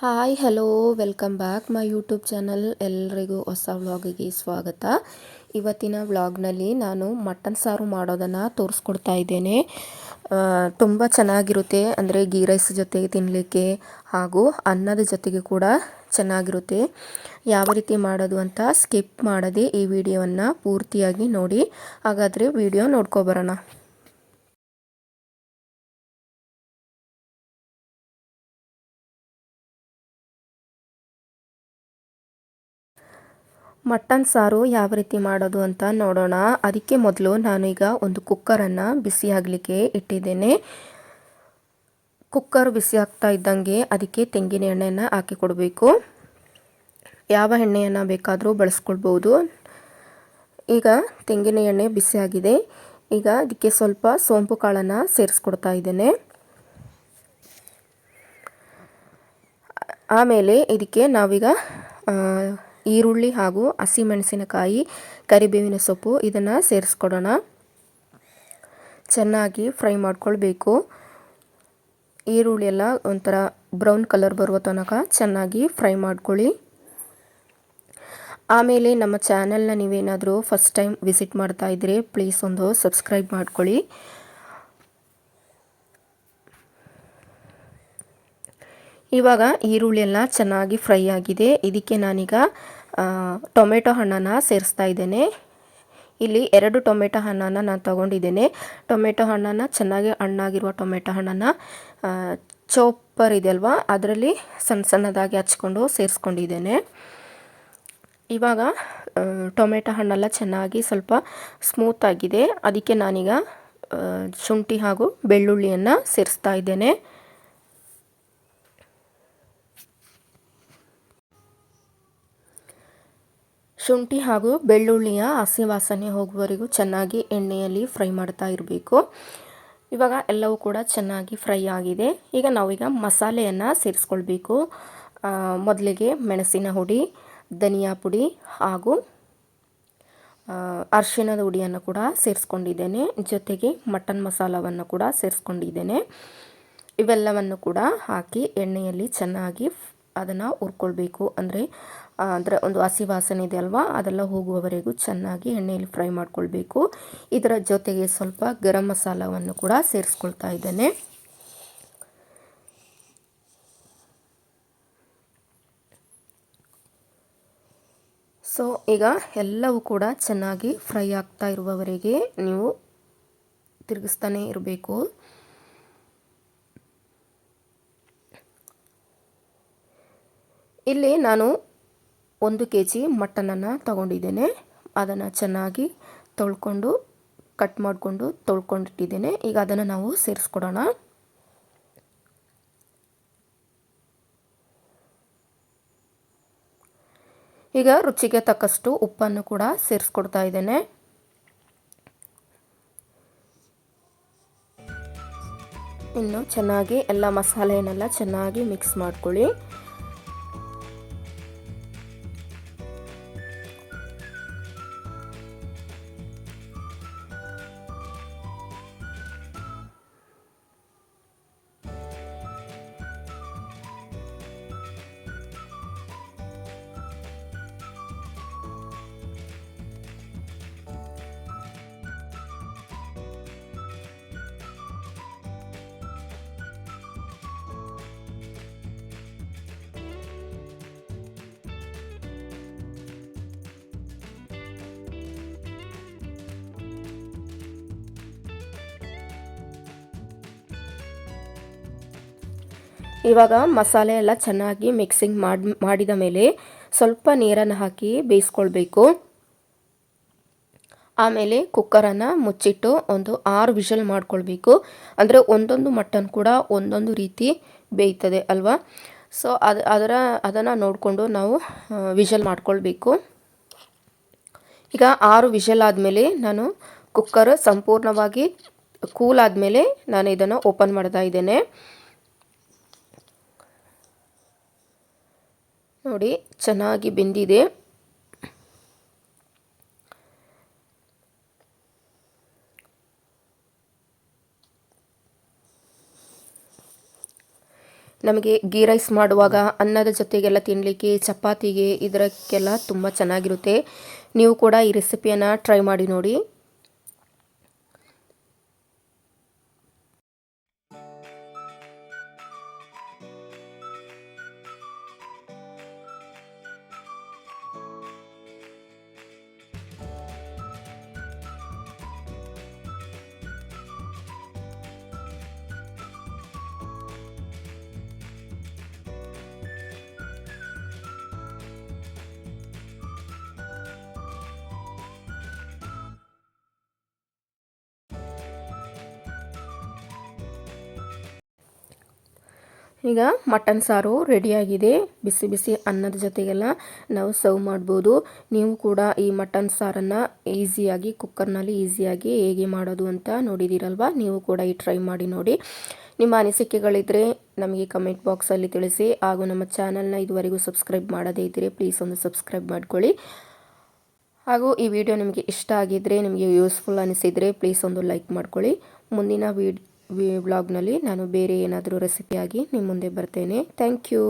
Hi, hello, welcome back my YouTube channel. ಎಲ್ರಿಗೂ ಹೊಸ ವ್ಲಾಗಿಗೆ ಸ್ವಾಗತ. ಇವತ್ತಿನ ವ್ಲಾಗ್ನಲ್ಲಿ ನಾನು ಮಟನ್ ಸಾರು ಮಾಡೋದನ್ನು ತೋರಿಸ್ಕೊಡ್ತಾ ಇದ್ದೇನೆ. ತುಂಬ ಚೆನ್ನಾಗಿರುತ್ತೆ. ಅಂದರೆ ಗೀ ರೈಸ್ ಜೊತೆಗೆ ತಿನ್ನಲಿಕ್ಕೆ ಹಾಗೂ ಅನ್ನದ ಜೊತೆಗೆ ಕೂಡ ಚೆನ್ನಾಗಿರುತ್ತೆ. ಯಾವ ರೀತಿ ಮಾಡೋದು ಅಂತ ಸ್ಕಿಪ್ ಮಾಡದೆ ಈ ವಿಡಿಯೋವನ್ನು ಪೂರ್ತಿಯಾಗಿ ನೋಡಿ. ಹಾಗಾದರೆ ವಿಡಿಯೋ ನೋಡ್ಕೊಬರೋಣ ಮಟನ್ ಸಾರು ಯಾವ ರೀತಿ ಮಾಡೋದು ಅಂತ ನೋಡೋಣ. ಅದಕ್ಕೆ ಮೊದಲು ನಾನು ಈಗ ಒಂದು ಕುಕ್ಕರನ್ನು ಬಿಸಿ ಆಗಲಿಕ್ಕೆ ಇಟ್ಟಿದ್ದೇನೆ. ಕುಕ್ಕರ್ ಬಿಸಿ ಆಗ್ತಾ ಇದ್ದಂಗೆ ಅದಕ್ಕೆ ತೆಂಗಿನ ಎಣ್ಣೆಯನ್ನು ಹಾಕಿ ಕೊಡಬೇಕು. ಯಾವ ಎಣ್ಣೆಯನ್ನು ಬೇಕಾದರೂ ಬಳಸ್ಕೊಳ್ಬೋದು. ಈಗ ತೆಂಗಿನ ಎಣ್ಣೆ ಬಿಸಿಯಾಗಿದೆ ಈಗ ಅದಕ್ಕೆ ಸ್ವಲ್ಪ ಸೋಂಪು ಕಾಳನ್ನು ಸೇರಿಸ್ಕೊಡ್ತಾ ಇದ್ದೇನೆ. ಆಮೇಲೆ ಇದಕ್ಕೆ ನಾವೀಗ ಈರುಳ್ಳಿ ಹಾಗೂ ಹಸಿಮೆಣಸಿನಕಾಯಿ, ಕರಿಬೇವಿನ ಸೊಪ್ಪು ಇದನ್ನು ಸೇರಿಸ್ಕೊಡೋಣ. ಚೆನ್ನಾಗಿ ಫ್ರೈ ಮಾಡ್ಕೊಳ್ಬೇಕು. ಈರುಳ್ಳಿ ಎಲ್ಲ ಒಂಥರ ಬ್ರೌನ್ ಕಲರ್ ಬರುವ ತನಕ ಚೆನ್ನಾಗಿ ಫ್ರೈ ಮಾಡ್ಕೊಳ್ಳಿ. ಆಮೇಲೆ ನಮ್ಮ ಚಾನೆಲ್ನ ನೀವೇನಾದರೂ ಫಸ್ಟ್ ಟೈಮ್ ವಿಸಿಟ್ ಮಾಡ್ತಾ ಇದ್ದರೆ ಪ್ಲೀಸ್ ಒಂದು ಸಬ್ಸ್ಕ್ರೈಬ್ ಮಾಡ್ಕೊಳ್ಳಿ. ಇವಾಗ ಈರುಳ್ಳಿ ಎಲ್ಲ ಚೆನ್ನಾಗಿ ಫ್ರೈ ಆಗಿದೆ. ಇದಕ್ಕೆ ನಾನೀಗ ಟೊಮೆಟೊ ಹಣ್ಣನ್ನು ಸೇರಿಸ್ತಾ ಇದ್ದೇನೆ. ಇಲ್ಲಿ ಎರಡು ಟೊಮೆಟೊ ಹಣ್ಣನ್ನು ನಾನು ತಗೊಂಡಿದ್ದೇನೆ. ಟೊಮೆಟೊ ಹಣ್ಣನ್ನು ಚೆನ್ನಾಗಿ ಹಣ್ಣಾಗಿರುವ ಟೊಮೆಟೊ ಹಣ್ಣನ್ನು ಚೋಪರ್ ಇದೆಯಲ್ವಾ, ಅದರಲ್ಲಿ ಸಣ್ಣ ಸಣ್ಣದಾಗಿ ಹಚ್ಕೊಂಡು ಸೇರಿಸ್ಕೊಂಡಿದ್ದೇನೆ. ಇವಾಗ ಟೊಮೆಟೊ ಹಣ್ಣೆಲ್ಲ ಚೆನ್ನಾಗಿ ಸ್ವಲ್ಪ ಸ್ಮೂತ್ ಆಗಿದೆ. ಅದಕ್ಕೆ ನಾನೀಗ ಶುಂಠಿ ಹಾಗೂ ಬೆಳ್ಳುಳ್ಳಿಯನ್ನು ಸೇರಿಸ್ತಾ ಇದ್ದೇನೆ. ಶುಂಠಿ ಹಾಗೂ ಬೆಳ್ಳುಳ್ಳಿಯ ಹಸಿ ವಾಸನೆ ಹೋಗುವವರೆಗೂ ಚೆನ್ನಾಗಿ ಎಣ್ಣೆಯಲ್ಲಿ ಫ್ರೈ ಮಾಡ್ತಾ ಇರಬೇಕು. ಇವಾಗ ಎಲ್ಲವೂ ಕೂಡ ಚೆನ್ನಾಗಿ ಫ್ರೈ ಆಗಿದೆ. ಈಗ ನಾವೀಗ ಮಸಾಲೆಯನ್ನು ಸೇರಿಸ್ಕೊಳ್ಬೇಕು. ಮೊದಲಿಗೆ ಮೆಣಸಿನ ಹುಡಿ, ಧನಿಯಾ ಪುಡಿ ಹಾಗೂ ಅರಿಶಿಣದ ಹುಡಿಯನ್ನು ಕೂಡ ಸೇರಿಸ್ಕೊಂಡಿದ್ದೇನೆ. ಜೊತೆಗೆ ಮಟನ್ ಮಸಾಲವನ್ನು ಕೂಡ ಸೇರಿಸ್ಕೊಂಡಿದ್ದೇನೆ. ಇವೆಲ್ಲವನ್ನು ಕೂಡ ಹಾಕಿ ಎಣ್ಣೆಯಲ್ಲಿ ಚೆನ್ನಾಗಿ ಅದನ್ನು ಹುರ್ಕೊಳ್ಬೇಕು. ಅಂದರೆ ಅಂದರೆ ಒಂದು ಹಸಿ ವಾಸನೆ ಇದೆ ಅಲ್ವಾ? ಅದೆಲ್ಲ ಹೋಗುವವರೆಗೂ ಚೆನ್ನಾಗಿ ಎಣ್ಣೆಯಲ್ಲಿ ಫ್ರೈ ಮಾಡ್ಕೊಳ್ಬೇಕು. ಇದರ ಜೊತೆಗೆ ಸ್ವಲ್ಪ ಗರಂ ಮಸಾಲವನ್ನು ಕೂಡ ಸೇರಿಸ್ಕೊಳ್ತಾ ಇದ್ದೇನೆ. ಸೊ, ಈಗ ಎಲ್ಲವೂ ಕೂಡ ಚೆನ್ನಾಗಿ ಫ್ರೈ ಆಗ್ತಾ ಇರುವವರೆಗೆ ನೀವು ತಿರುಗಿಸ್ತಾನೆ ಇರಬೇಕು. ಇಲ್ಲಿ ನಾನು ಒಂದು ಕೆ ಜಿ ಮಟನನ್ನು ತಗೊಂಡಿದ್ದೇನೆ. ಅದನ್ನು ಚೆನ್ನಾಗಿ ತೊಳ್ಕೊಂಡು ಕಟ್ ಮಾಡಿಕೊಂಡು ತೊಳ್ಕೊಂಡಿಟ್ಟಿದ್ದೇನೆ. ಈಗ ಅದನ್ನು ನಾವು ಸೇರಿಸ್ಕೊಡೋಣ. ಈಗ ರುಚಿಗೆ ತಕ್ಕಷ್ಟು ಉಪ್ಪನ್ನು ಕೂಡ ಸೇರಿಸ್ಕೊಡ್ತಾ ಇದ್ದೇನೆ. ಇನ್ನು ಚೆನ್ನಾಗಿ ಎಲ್ಲ ಮಸಾಲೆಯನ್ನೆಲ್ಲ ಚೆನ್ನಾಗಿ ಮಿಕ್ಸ್ ಮಾಡ್ಕೊಳ್ಳಿ. ಇವಾಗ ಮಸಾಲೆ ಎಲ್ಲ ಚೆನ್ನಾಗಿ ಮಿಕ್ಸಿಂಗ್ ಮಾಡಿ, ಮಾಡಿದ ಮೇಲೆ ಸ್ವಲ್ಪ ನೀರನ್ನು ಹಾಕಿ ಬೇಯಿಸ್ಕೊಳ್ಬೇಕು. ಆಮೇಲೆ ಕುಕ್ಕರನ್ನು ಮುಚ್ಚಿಟ್ಟು ಒಂದು ಆರು ವಿಷಲ್ ಮಾಡ್ಕೊಳ್ಬೇಕು. ಅಂದರೆ ಒಂದೊಂದು ಮಟನ್ ಕೂಡ ಒಂದೊಂದು ರೀತಿ ಬೇಯ್ತದೆ ಅಲ್ವಾ? ಸೊ ಅದು, ಅದರ, ಅದನ್ನು ನೋಡಿಕೊಂಡು ನಾವು ವಿಷಲ್ ಮಾಡ್ಕೊಳ್ಬೇಕು. ಈಗ ಆರು ವಿಷಲ್ ಆದಮೇಲೆ ನಾನು ಕುಕ್ಕರ್ ಸಂಪೂರ್ಣವಾಗಿ ಕೂಲ್ ಆದಮೇಲೆ ನಾನು ಇದನ್ನು ಓಪನ್ ಮಾಡ್ತಾ ಇದ್ದೇನೆ. ನೋಡಿ, ಚೆನ್ನಾಗಿ ಬೆಂದಿದೆ. ನಮಗೆ ಗೀ ರೈಸ್ ಮಾಡುವಾಗ ಅನ್ನದ ಜೊತೆಗೆಲ್ಲ ತಿನ್ನಲಿಕ್ಕೆ ಚಪಾತಿಗೆ ಇದಕ್ಕೆಲ್ಲ ತುಂಬ ಚೆನ್ನಾಗಿರುತ್ತೆ. ನೀವು ಕೂಡ ಈ ರೆಸಿಪಿಯನ್ನು ಟ್ರೈ ಮಾಡಿ ನೋಡಿ. ಈಗ ಮಟನ್ ಸಾರು ರೆಡಿಯಾಗಿದೆ. ಬಿಸಿ ಬಿಸಿ ಅನ್ನದ ಜೊತೆಗೆಲ್ಲ ನಾವು ಸರ್ವ್ ಮಾಡ್ಬೋದು. ನೀವು ಕೂಡ ಈ ಮಟನ್ ಸಾರನ್ನು ಈಸಿಯಾಗಿ, ಕುಕ್ಕರ್ನಲ್ಲಿ ಈಸಿಯಾಗಿ ಹೇಗೆ ಮಾಡೋದು ಅಂತ ನೋಡಿದ್ದೀರಲ್ವ ನೀವು ಕೂಡ ಈ ಟ್ರೈ ಮಾಡಿ ನೋಡಿ. ನಿಮ್ಮ ಅನಿಸಿಕೆಗಳಿದ್ದರೆ ನಮಗೆ ಕಮೆಂಟ್ ಬಾಕ್ಸಲ್ಲಿ ತಿಳಿಸಿ. ಹಾಗೂ ನಮ್ಮ ಚಾನಲ್ನ ಇದುವರೆಗೂ ಸಬ್ಸ್ಕ್ರೈಬ್ ಮಾಡದೇ ಇದ್ದರೆ ಪ್ಲೀಸ್ ಒಂದು ಸಬ್ಸ್ಕ್ರೈಬ್ ಮಾಡ್ಕೊಳ್ಳಿ. ಹಾಗೂ ಈ ವಿಡಿಯೋ ನಿಮಗೆ ಇಷ್ಟ ಆಗಿದ್ದರೆ ನಿಮಗೆ ಯೂಸ್ಫುಲ್ ಅನಿಸಿದರೆ ಪ್ಲೀಸ್ ಒಂದು ಲೈಕ್ ಮಾಡ್ಕೊಳ್ಳಿ. ಮುಂದಿನ ವೀಡ್ ವ್ಲಾಗ್ನಲ್ಲಿ ನಾನು ಬೇರೆ ಏನಾದರೂ ರೆಸಿಪಿಯಾಗಿ ನಿಮ್ಮ ಮುಂದೆ ಬರ್ತೇನೆ. Thank you